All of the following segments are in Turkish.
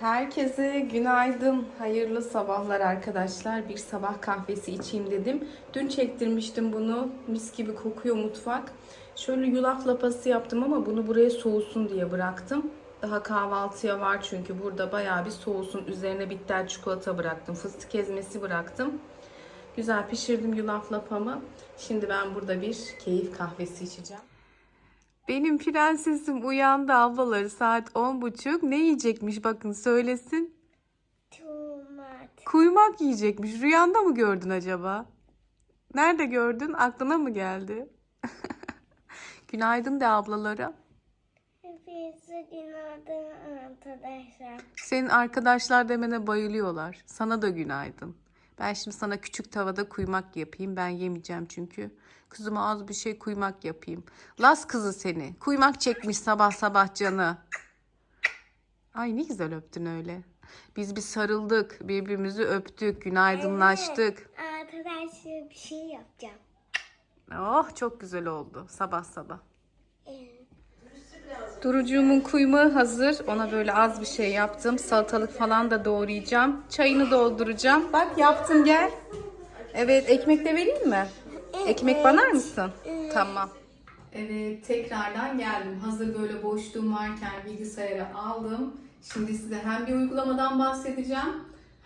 Herkese günaydın, hayırlı sabahlar arkadaşlar. Bir sabah kahvesi içeyim dedim. Dün çektirmiştim bunu. Mis gibi kokuyor mutfak. Şöyle yulaf lapası yaptım ama bunu buraya soğusun diye bıraktım. Daha kahvaltıya var çünkü burada bayağı bir soğusun. Üzerine bitter çikolata bıraktım. Fıstık ezmesi bıraktım. Güzel pişirdim yulaf lapamı. Şimdi ben burada bir keyif kahvesi içeceğim. Benim prensesim uyandı ablaları saat on buçuk. Ne yiyecekmiş bakın söylesin. Tomat. Kuymak yiyecekmiş. Rüyanda mı gördün acaba? Nerede gördün? Aklına mı geldi? Günaydın de ablalara. Hepinize günaydın arkadaşlar. Senin arkadaşlar demene bayılıyorlar. Sana da günaydın. Ben şimdi sana küçük tavada kuymak yapayım. Ben yemeyeceğim çünkü. Kızıma az bir şey kuymak yapayım. Las kızı seni. Kuymak çekmiş sabah sabah canı. Ay ne güzel öptün öyle. Biz bir sarıldık, birbirimizi öptük, günaydınlaştık. Arkadaşlar bir şey yapacağım. Oh çok güzel oldu sabah sabah. Durucuğumun kuymağı hazır. Ona böyle az bir şey yaptım. Salatalık falan da doğrayacağım. Çayını dolduracağım. Bak yaptım gel. Evet ekmek de vereyim mi? Ekmek banar mısın? Tamam. Evet tekrardan geldim. Hazır böyle boşluğum varken bilgisayara aldım. Şimdi size hem bir uygulamadan bahsedeceğim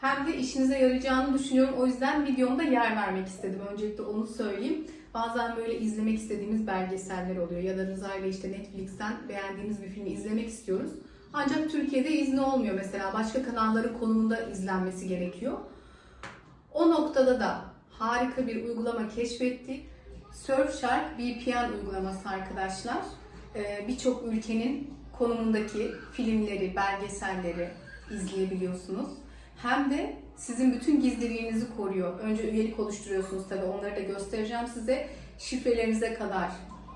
hem de işinize yarayacağını düşünüyorum. O yüzden videomda yer vermek istedim. Öncelikle onu söyleyeyim. Bazen böyle izlemek istediğimiz belgeseller oluyor. Ya da Rıza ile işte Netflix'ten beğendiğimiz bir filmi izlemek istiyoruz. Ancak Türkiye'de izni olmuyor mesela. Başka kanalların konumunda izlenmesi gerekiyor. O noktada da harika bir uygulama keşfettik. Surfshark VPN uygulaması arkadaşlar. Ee, Birçok ülkenin konumundaki filmleri, belgeselleri izleyebiliyorsunuz. Hem de sizin bütün gizliliğinizi koruyor. Önce üyelik oluşturuyorsunuz tabii onları da göstereceğim size. Şifrelerinize kadar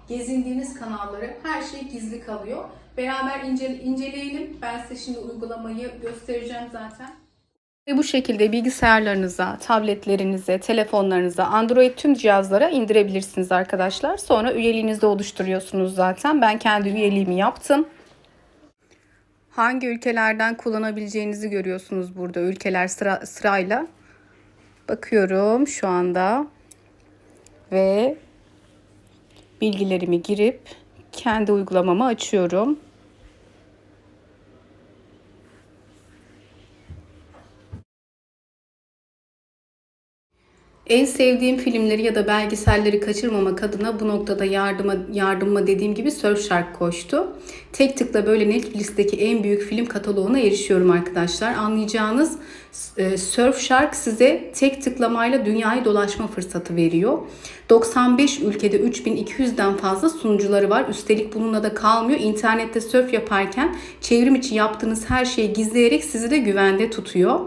gezindiğiniz kanalları her şey gizli kalıyor. Beraber ince, inceleyelim. Ben size şimdi uygulamayı göstereceğim zaten. Ve bu şekilde bilgisayarlarınıza, tabletlerinize, telefonlarınıza, Android tüm cihazlara indirebilirsiniz arkadaşlar. Sonra üyeliğinizi oluşturuyorsunuz zaten. Ben kendi üyeliğimi yaptım. Hangi ülkelerden kullanabileceğinizi görüyorsunuz burada. Ülkeler sıra, sırayla. Bakıyorum şu anda. Ve bilgilerimi girip kendi uygulamamı açıyorum. En sevdiğim filmleri ya da belgeselleri kaçırmamak adına bu noktada yardıma yardıma dediğim gibi Surfshark koştu. Tek tıkla böyle Netflix'teki en büyük film kataloğuna erişiyorum arkadaşlar. Anlayacağınız e, Surfshark size tek tıklamayla dünyayı dolaşma fırsatı veriyor. 95 ülkede 3200'den fazla sunucuları var. Üstelik bununla da kalmıyor. İnternette surf yaparken çevrim içi yaptığınız her şeyi gizleyerek sizi de güvende tutuyor.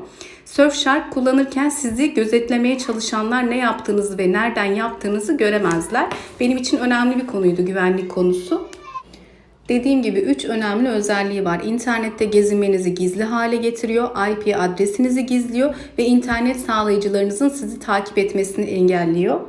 Surfshark kullanırken sizi gözetlemeye çalışanlar ne yaptığınızı ve nereden yaptığınızı göremezler. Benim için önemli bir konuydu güvenlik konusu. Dediğim gibi 3 önemli özelliği var. İnternette gezinmenizi gizli hale getiriyor, IP adresinizi gizliyor ve internet sağlayıcılarınızın sizi takip etmesini engelliyor.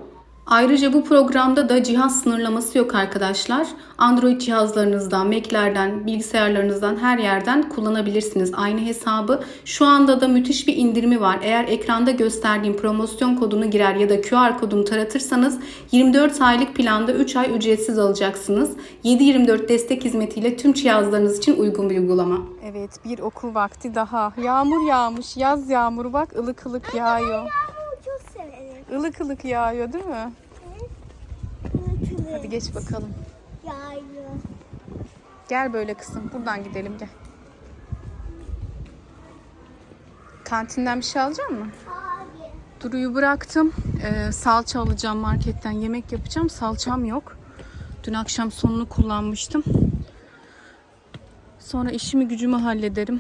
Ayrıca bu programda da cihaz sınırlaması yok arkadaşlar. Android cihazlarınızdan, Mac'lerden, bilgisayarlarınızdan her yerden kullanabilirsiniz aynı hesabı. Şu anda da müthiş bir indirimi var. Eğer ekranda gösterdiğim promosyon kodunu girer ya da QR kodunu taratırsanız 24 aylık planda 3 ay ücretsiz alacaksınız. 7-24 destek hizmetiyle tüm cihazlarınız için uygun bir uygulama. Evet bir okul vakti daha. Yağmur yağmış. Yaz yağmuru bak ılık ılık yağıyor. Yağmuru çok severim. Ilık ılık yağıyor değil mi? Hadi geç bakalım. Gel böyle kızım. Buradan gidelim gel. Kantinden bir şey alacak mısın? Abi. Duru'yu bıraktım. Ee, salça alacağım marketten. Yemek yapacağım. Salçam yok. Dün akşam sonunu kullanmıştım. Sonra işimi gücümü hallederim.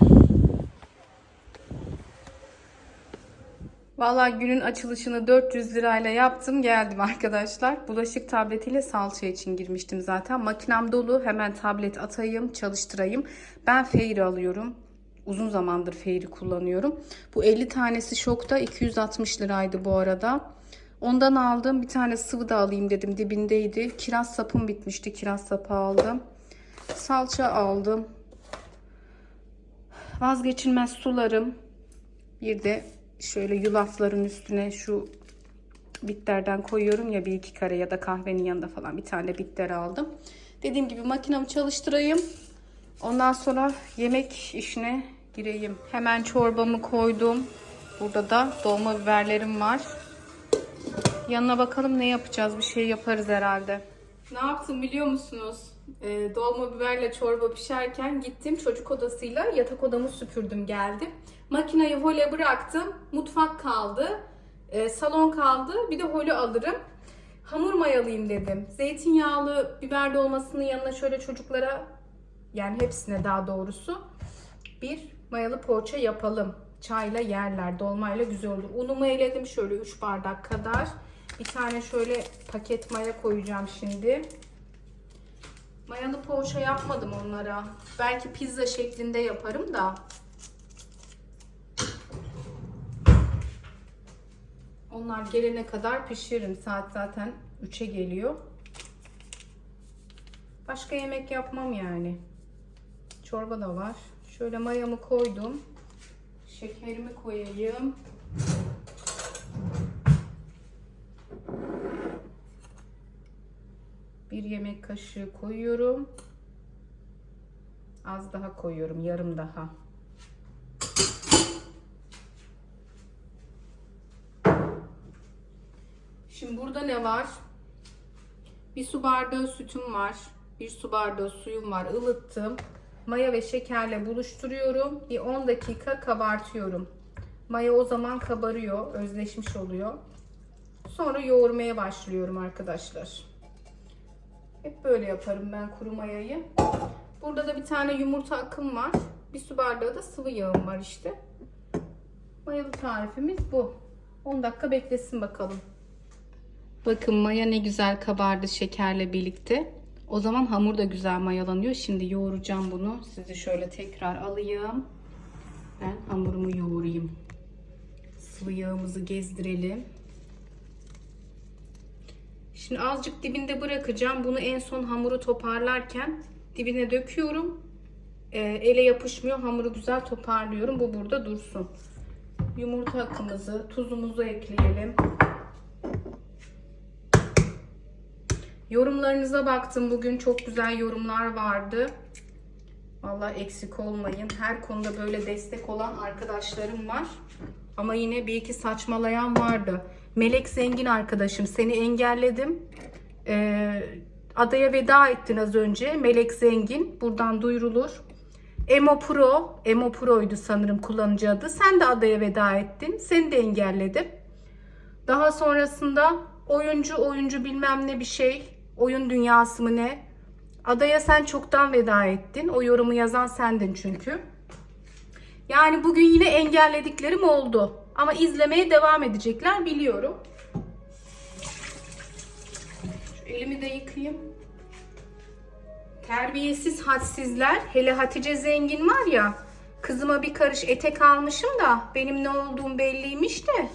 Vallahi günün açılışını 400 lirayla yaptım geldim arkadaşlar. Bulaşık tabletiyle salça için girmiştim zaten. Makinem dolu hemen tablet atayım çalıştırayım. Ben Fairy alıyorum. Uzun zamandır Fairy kullanıyorum. Bu 50 tanesi şokta 260 liraydı bu arada. Ondan aldım. Bir tane sıvı da alayım dedim dibindeydi. Kiraz sapım bitmişti. Kiraz sapı aldım. Salça aldım. vazgeçilmez sularım. Bir de şöyle yulafların üstüne şu bitterden koyuyorum ya bir iki kare ya da kahvenin yanında falan bir tane bitter aldım. Dediğim gibi makinamı çalıştırayım. Ondan sonra yemek işine gireyim. Hemen çorbamı koydum. Burada da dolma biberlerim var. Yanına bakalım ne yapacağız. Bir şey yaparız herhalde. Ne yaptım biliyor musunuz? Ee, dolma biberle çorba pişerken gittim çocuk odasıyla yatak odamı süpürdüm geldim. Makinayı hole bıraktım. Mutfak kaldı. Ee, salon kaldı. Bir de holü alırım. Hamur mayalayayım dedim. Zeytinyağlı biber dolmasının yanına şöyle çocuklara yani hepsine daha doğrusu bir mayalı poğaça yapalım. Çayla yerler, dolmayla güzel olur. Unumu eledim şöyle 3 bardak kadar. Bir tane şöyle paket maya koyacağım şimdi. Mayalı poğaça yapmadım onlara. Belki pizza şeklinde yaparım da. Onlar gelene kadar pişiririm. Saat zaten 3'e geliyor. Başka yemek yapmam yani. Çorba da var. Şöyle mayamı koydum. Şekerimi koyayım. Bir yemek kaşığı koyuyorum. Az daha koyuyorum. Yarım daha. Şimdi burada ne var? Bir su bardağı sütüm var. Bir su bardağı suyum var. Ilıttım. Maya ve şekerle buluşturuyorum. Bir 10 dakika kabartıyorum. Maya o zaman kabarıyor. Özleşmiş oluyor. Sonra yoğurmaya başlıyorum arkadaşlar. Hep böyle yaparım ben kuru mayayı. Burada da bir tane yumurta akım var. Bir su bardağı da sıvı yağım var işte. Mayalı tarifimiz bu. 10 dakika beklesin bakalım. Bakın maya ne güzel kabardı şekerle birlikte. O zaman hamur da güzel mayalanıyor. Şimdi yoğuracağım bunu. Sizi şöyle tekrar alayım. Ben hamurumu yoğurayım. Sıvı yağımızı gezdirelim. Şimdi azıcık dibinde bırakacağım. Bunu en son hamuru toparlarken dibine döküyorum. Ee, ele yapışmıyor. Hamuru güzel toparlıyorum. Bu burada dursun. Yumurta akımızı, tuzumuzu ekleyelim. Yorumlarınıza baktım. Bugün çok güzel yorumlar vardı. Vallahi eksik olmayın. Her konuda böyle destek olan arkadaşlarım var. Ama yine bir iki saçmalayan vardı. Melek Zengin arkadaşım seni engelledim. Ee, adaya veda ettin az önce. Melek Zengin. Buradan duyurulur. Emo Pro. Emo Pro'ydu sanırım kullanıcı adı. Sen de adaya veda ettin. Seni de engelledim. Daha sonrasında oyuncu oyuncu bilmem ne bir şey. Oyun dünyası mı ne? Adaya sen çoktan veda ettin. O yorumu yazan sendin çünkü. Yani bugün yine engellediklerim oldu. Ama izlemeye devam edecekler biliyorum. Şu elimi de yıkayayım. Terbiyesiz hadsizler. Hele Hatice Zengin var ya. Kızıma bir karış etek almışım da benim ne olduğum belliymiş de.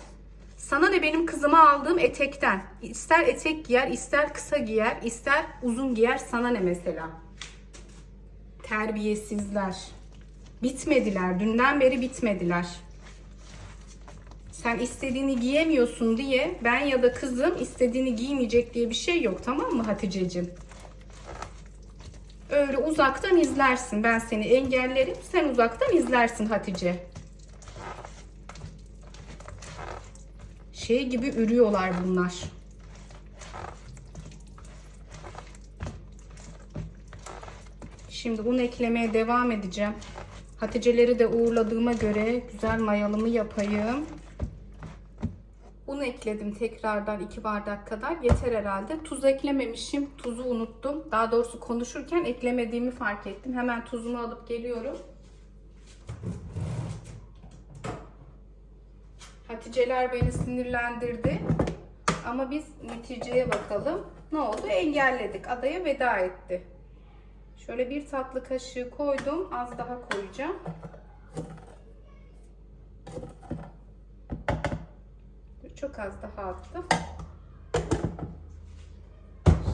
Sana ne benim kızıma aldığım etekten. İster etek giyer, ister kısa giyer, ister uzun giyer. Sana ne mesela? Terbiyesizler. Bitmediler. Dünden beri bitmediler. Sen istediğini giyemiyorsun diye ben ya da kızım istediğini giymeyecek diye bir şey yok tamam mı Hatice'cim? Öyle uzaktan izlersin. Ben seni engellerim. Sen uzaktan izlersin Hatice. Şey gibi ürüyorlar bunlar. Şimdi un eklemeye devam edeceğim. Haticeleri de uğurladığıma göre güzel mayalımı yapayım. Un ekledim tekrardan 2 bardak kadar. Yeter herhalde. Tuz eklememişim. Tuzu unuttum. Daha doğrusu konuşurken eklemediğimi fark ettim. Hemen tuzumu alıp geliyorum. Haticeler beni sinirlendirdi. Ama biz neticeye bakalım. Ne oldu? Engelledik. Adaya veda etti. Şöyle bir tatlı kaşığı koydum. Az daha koyacağım. Çok az daha attım.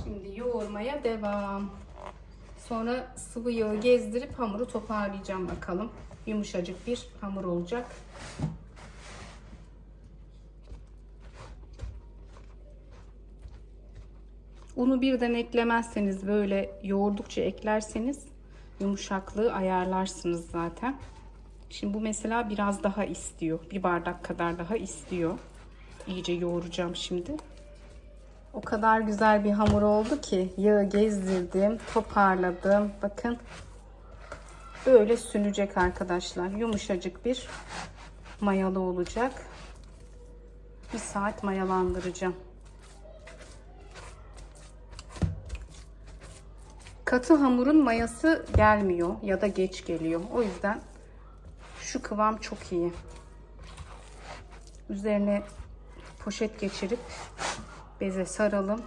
Şimdi yoğurmaya devam. Sonra sıvı yağı gezdirip hamuru toparlayacağım bakalım. Yumuşacık bir hamur olacak. Unu birden eklemezseniz böyle yoğurdukça eklerseniz yumuşaklığı ayarlarsınız zaten. Şimdi bu mesela biraz daha istiyor. Bir bardak kadar daha istiyor. İyice yoğuracağım şimdi. O kadar güzel bir hamur oldu ki yağı gezdirdim, toparladım. Bakın böyle sünecek arkadaşlar. Yumuşacık bir mayalı olacak. Bir saat mayalandıracağım. Katı hamurun mayası gelmiyor ya da geç geliyor. O yüzden şu kıvam çok iyi. Üzerine poşet geçirip beze saralım.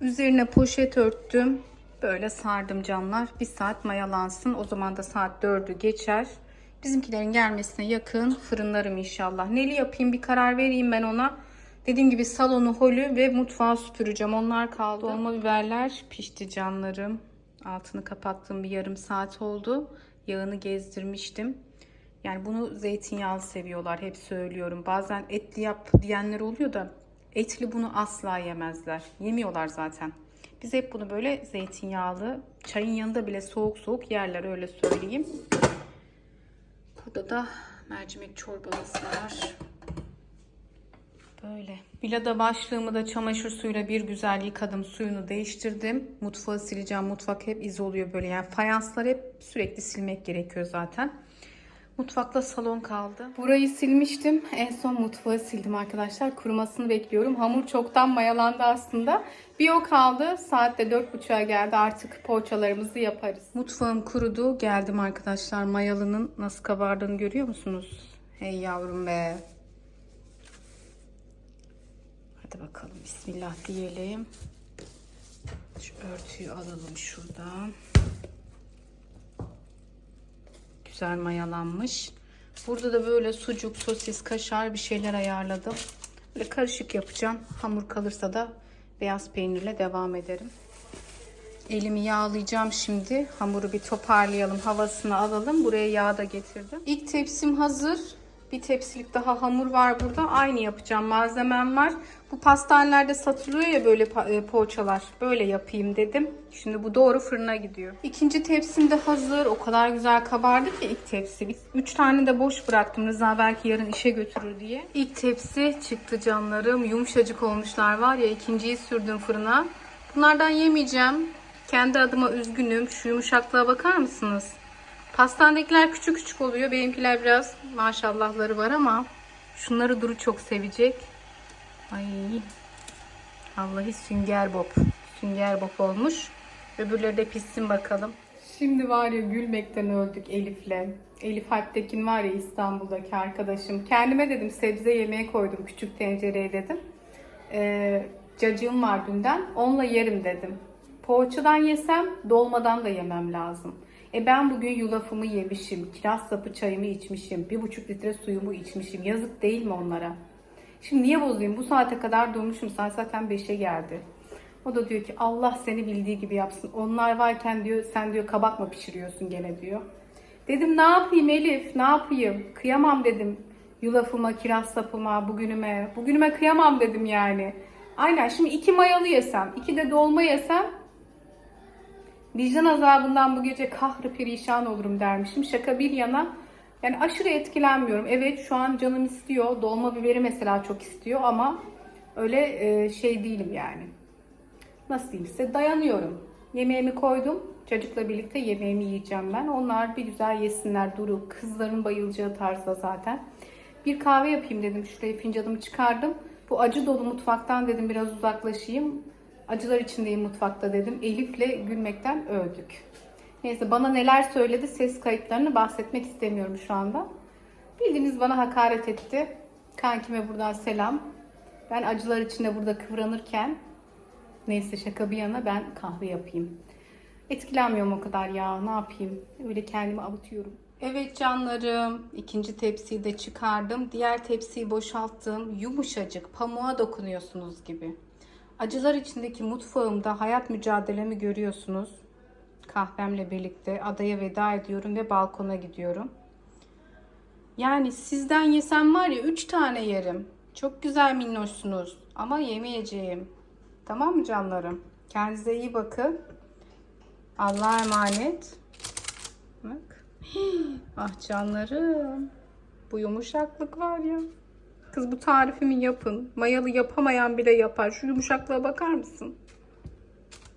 Üzerine poşet örttüm. Böyle sardım canlar. Bir saat mayalansın. O zaman da saat 4'ü geçer. Bizimkilerin gelmesine yakın fırınlarım inşallah. Neli yapayım bir karar vereyim ben ona. Dediğim gibi salonu, holü ve mutfağı süpüreceğim. Onlar kaldı. Dolma biberler pişti canlarım. Altını kapattığım bir yarım saat oldu. Yağını gezdirmiştim. Yani bunu zeytinyağlı seviyorlar. Hep söylüyorum. Bazen etli yap diyenler oluyor da etli bunu asla yemezler. Yemiyorlar zaten. Biz hep bunu böyle zeytinyağlı, çayın yanında bile soğuk soğuk yerler öyle söyleyeyim. Burada da mercimek çorbamız var. Böyle. Bilada başlığımı da çamaşır suyuyla bir güzel yıkadım. Suyunu değiştirdim. Mutfağı sileceğim. Mutfak hep iz oluyor böyle. Yani fayanslar hep sürekli silmek gerekiyor zaten. Mutfakla salon kaldı. Burayı silmiştim. En son mutfağı sildim arkadaşlar. Kurumasını bekliyorum. Hamur çoktan mayalandı aslında. Bir o kaldı. Saatte 4.30'a geldi. Artık poğaçalarımızı yaparız. Mutfağım kurudu. Geldim arkadaşlar. Mayalının nasıl kabardığını görüyor musunuz? Hey yavrum be. Hadi bakalım. Bismillah diyelim. Şu örtüyü alalım şuradan güzel mayalanmış. Burada da böyle sucuk, sosis, kaşar bir şeyler ayarladım. Böyle karışık yapacağım. Hamur kalırsa da beyaz peynirle devam ederim. Elimi yağlayacağım şimdi. Hamuru bir toparlayalım, havasını alalım. Buraya yağ da getirdim. İlk tepsim hazır. Bir tepsilik daha hamur var burada. Aynı yapacağım. Malzemem var. Bu pastanelerde satılıyor ya böyle e, poğaçalar. Böyle yapayım dedim. Şimdi bu doğru fırına gidiyor. İkinci tepsim de hazır. O kadar güzel kabardı ki ilk tepsi. Üç tane de boş bıraktım Rıza belki yarın işe götürür diye. İlk tepsi çıktı canlarım. Yumuşacık olmuşlar var ya ikinciyi sürdüm fırına. Bunlardan yemeyeceğim. Kendi adıma üzgünüm. Şu yumuşaklığa bakar mısınız? Pastanedekiler küçük küçük oluyor. Benimkiler biraz maşallahları var ama şunları Duru çok sevecek. Ay. Vallahi sünger bob. Sünger bob olmuş. Öbürleri de pişsin bakalım. Şimdi var ya gülmekten öldük Elif'le. Elif Alptekin var ya İstanbul'daki arkadaşım. Kendime dedim sebze yemeğe koydum küçük tencereye dedim. Ee, cacığım var dünden. Onunla yerim dedim. Poğaçadan yesem dolmadan da yemem lazım. E ben bugün yulafımı yemişim. Kiraz sapı çayımı içmişim. Bir buçuk litre suyumu içmişim. Yazık değil mi onlara? Şimdi niye bozayım? Bu saate kadar durmuşum. Saat zaten 5'e geldi. O da diyor ki Allah seni bildiği gibi yapsın. Onlar varken diyor sen diyor kabak mı pişiriyorsun gene diyor. Dedim ne yapayım Elif ne yapayım? Kıyamam dedim. Yulafıma, kiraz sapıma, bugünüme. Bugünüme kıyamam dedim yani. Aynen şimdi iki mayalı yesem, iki de dolma yesem vicdan azabından bu gece kahrı perişan olurum dermişim. Şaka bir yana yani aşırı etkilenmiyorum. Evet şu an canım istiyor. Dolma biberi mesela çok istiyor ama öyle e, şey değilim yani. Nasıl diyeyim size dayanıyorum. Yemeğimi koydum. Çocukla birlikte yemeğimi yiyeceğim ben. Onlar bir güzel yesinler. Duru kızların bayılacağı tarzda zaten. Bir kahve yapayım dedim. Şuraya fincanımı çıkardım. Bu acı dolu mutfaktan dedim biraz uzaklaşayım. Acılar içindeyim mutfakta dedim. Elif'le gülmekten öldük. Neyse bana neler söyledi ses kayıtlarını bahsetmek istemiyorum şu anda. Bildiğiniz bana hakaret etti. Kankime buradan selam. Ben acılar içinde burada kıvranırken neyse şaka bir yana ben kahve yapayım. Etkilenmiyorum o kadar ya ne yapayım. Öyle kendimi avutuyorum. Evet canlarım ikinci tepsiyi de çıkardım. Diğer tepsiyi boşalttım. Yumuşacık pamuğa dokunuyorsunuz gibi. Acılar içindeki mutfağımda hayat mücadelemi görüyorsunuz. Kahvemle birlikte adaya veda ediyorum ve balkona gidiyorum. Yani sizden yesem var ya 3 tane yerim. Çok güzel minnoşsunuz ama yemeyeceğim. Tamam mı canlarım? Kendinize iyi bakın. Allah'a emanet. Bak. Ah canlarım. Bu yumuşaklık var ya. Kız bu tarifimi yapın. Mayalı yapamayan bile yapar. Şu yumuşaklığa bakar mısın?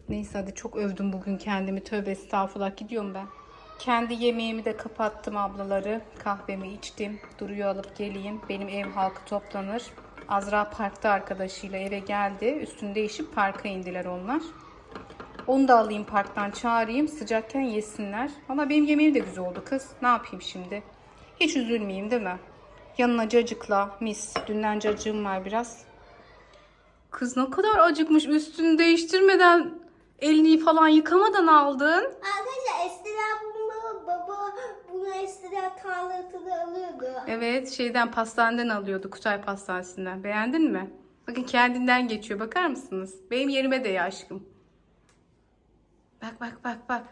Neyse hadi çok övdüm bugün kendimi. Tövbe estağfurullah gidiyorum ben. Kendi yemeğimi de kapattım ablaları. Kahvemi içtim. Duruyor alıp geleyim. Benim ev halkı toplanır. Azra parkta arkadaşıyla eve geldi. Üstünü değişip parka indiler onlar. Onu da alayım parktan çağırayım. Sıcakken yesinler. Ama benim yemeğim de güzel oldu kız. Ne yapayım şimdi? Hiç üzülmeyeyim değil mi? Yanına cacıkla mis. Dünden cacığım var biraz. Kız ne kadar acıkmış. Üstünü değiştirmeden elini falan yıkamadan aldın. Arkadaşlar eskiden bunu baba bunu eskiden tarlatıda alıyordu. Evet şeyden pastaneden alıyordu. Kutay pastanesinden. Beğendin mi? Bakın kendinden geçiyor. Bakar mısınız? Benim yerime de ya aşkım. Bak bak bak bak.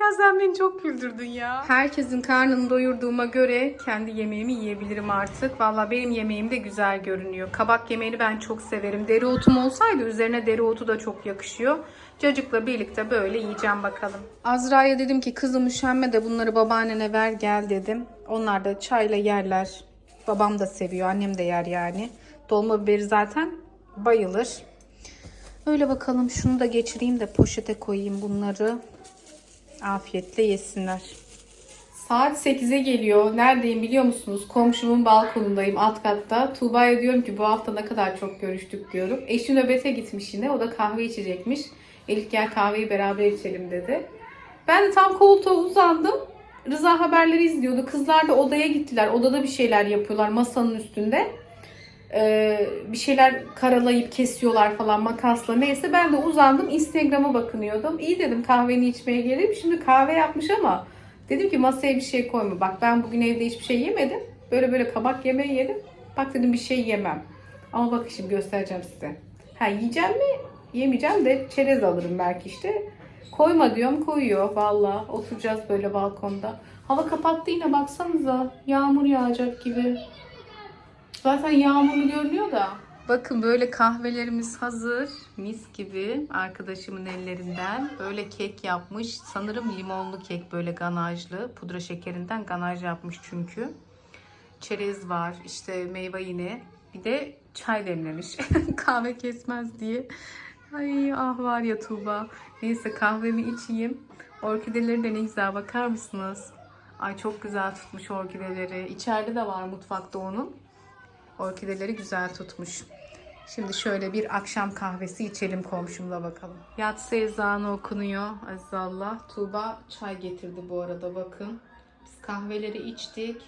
ya sen beni çok güldürdün ya. Herkesin karnını doyurduğuma göre kendi yemeğimi yiyebilirim artık. Valla benim yemeğim de güzel görünüyor. Kabak yemeğini ben çok severim. Dereotum olsaydı üzerine dereotu da çok yakışıyor. Cacıkla birlikte böyle yiyeceğim bakalım. Azra'ya dedim ki kızım üşenme de bunları babaannene ver gel dedim. Onlar da çayla yerler. Babam da seviyor, annem de yer yani. Dolma biberi zaten bayılır. Öyle bakalım şunu da geçireyim de poşete koyayım bunları. Afiyetle yesinler. Saat 8'e geliyor. Neredeyim biliyor musunuz? Komşumun balkonundayım alt katta. Tuğba'ya diyorum ki bu hafta ne kadar çok görüştük diyorum. Eşi nöbete gitmiş yine. O da kahve içecekmiş. Elif gel kahveyi beraber içelim dedi. Ben de tam koltuğa uzandım. Rıza haberleri izliyordu. Kızlar da odaya gittiler. Odada bir şeyler yapıyorlar masanın üstünde. Ee, bir şeyler karalayıp kesiyorlar falan makasla neyse. Ben de uzandım Instagram'a bakınıyordum. İyi dedim kahveni içmeye geleyim. Şimdi kahve yapmış ama dedim ki masaya bir şey koyma. Bak ben bugün evde hiçbir şey yemedim. Böyle böyle kabak yemeği yedim. Bak dedim bir şey yemem. Ama bak şimdi göstereceğim size. Ha yiyeceğim mi? Yemeyeceğim de çerez alırım belki işte. Koyma diyorum koyuyor valla. Oturacağız böyle balkonda. Hava kapattı yine baksanıza. Yağmur yağacak gibi. Zaten yağmurlu görünüyor da. Bakın böyle kahvelerimiz hazır. Mis gibi arkadaşımın ellerinden. Böyle kek yapmış. Sanırım limonlu kek böyle ganajlı. Pudra şekerinden ganaj yapmış çünkü. Çerez var. işte meyve yine. Bir de çay demlemiş. Kahve kesmez diye. Ay ah var ya Tuğba. Neyse kahvemi içeyim. Orkideleri de ne güzel bakar mısınız? Ay çok güzel tutmuş orkideleri. İçeride de var mutfakta onun. Orkideleri güzel tutmuş. Şimdi şöyle bir akşam kahvesi içelim komşumla bakalım. Yatsı ezanı okunuyor. Azizallah. Tuğba çay getirdi bu arada bakın. Biz kahveleri içtik.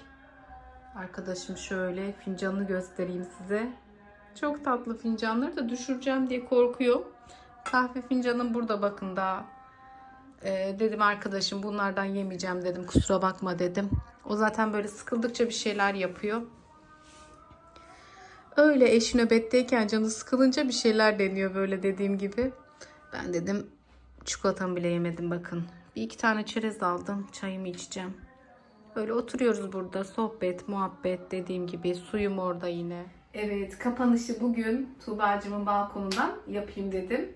Arkadaşım şöyle fincanını göstereyim size. Çok tatlı fincanları da düşüreceğim diye korkuyor. Kahve fincanım burada bakın daha. Ee, dedim arkadaşım bunlardan yemeyeceğim dedim. Kusura bakma dedim. O zaten böyle sıkıldıkça bir şeyler yapıyor. Öyle eşi nöbetteyken canı sıkılınca bir şeyler deniyor böyle dediğim gibi. Ben dedim çikolatamı bile yemedim bakın. Bir iki tane çerez aldım. Çayımı içeceğim. Böyle oturuyoruz burada. Sohbet, muhabbet dediğim gibi. Suyum orada yine. Evet kapanışı bugün Tuğba'cımın balkonundan yapayım dedim.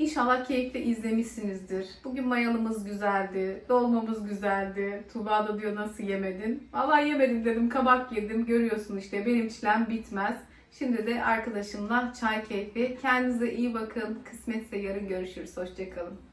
İnşallah keyifle izlemişsinizdir. Bugün mayalımız güzeldi. Dolmamız güzeldi. Tuğba da diyor nasıl yemedin? Vallahi yemedim dedim. Kabak yedim. Görüyorsun işte benim çilem bitmez. Şimdi de arkadaşımla çay keyfi. Kendinize iyi bakın. Kısmetse yarın görüşürüz. Hoşçakalın.